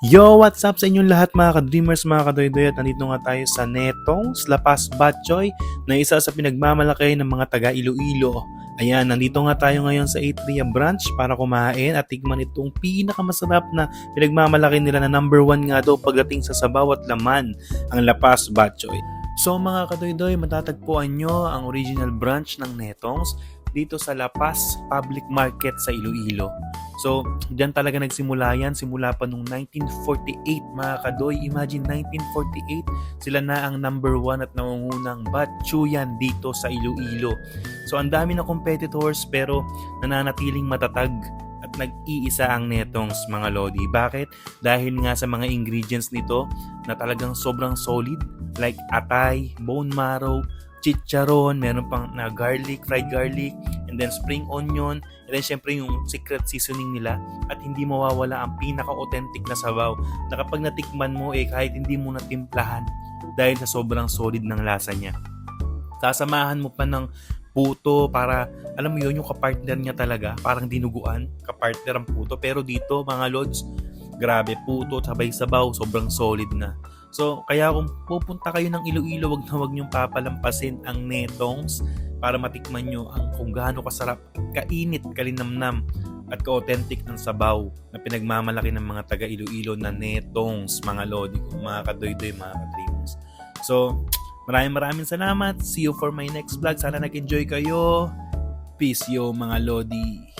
Yo, what's up sa inyong lahat mga ka-dreamers, mga kadoydoy at nandito nga tayo sa Netong, Lapas Batchoy na isa sa pinagmamalaki ng mga taga Iloilo. Ayan, nandito nga tayo ngayon sa Atria branch para kumain at tikman itong pinakamasarap na pinagmamalaki nila na number one nga daw pagdating sa sabaw at laman, ang Lapas Batchoy. So mga kadoydoy, matatagpuan nyo ang original branch ng Netongs dito sa Lapas Public Market sa Iloilo. So, diyan talaga nagsimula yan. Simula pa nung 1948 mga kadoy. Imagine 1948, sila na ang number one at nangungunang batchuyan dito sa Iloilo. So, ang dami na competitors pero nananatiling matatag at nag-iisa ang netongs mga lodi. Bakit? Dahil nga sa mga ingredients nito na talagang sobrang solid like atay, bone marrow, chicharon, meron pang na garlic, fried garlic, and then spring onion, and then syempre yung secret seasoning nila. At hindi mawawala ang pinaka-authentic na sabaw na kapag natikman mo eh kahit hindi mo natimplahan dahil sa sobrang solid ng lasa niya. Sasamahan mo pa ng puto para alam mo yun yung kapartner niya talaga parang dinuguan kapartner ang puto. Pero dito mga lods grabe puto sabay sabaw sobrang solid na. So, kaya kung pupunta kayo ng Iloilo, wag na wag niyong papalampasin ang netongs para matikman nyo ang kung gaano kasarap, kainit, kalinamnam, at ka-authentic ng sabaw na pinagmamalaki ng mga taga Iloilo na netongs, mga lodi ko, mga kadoy-doy, mga kadreamers. So, maraming maraming salamat. See you for my next vlog. Sana nag-enjoy kayo. Peace yo, mga lodi.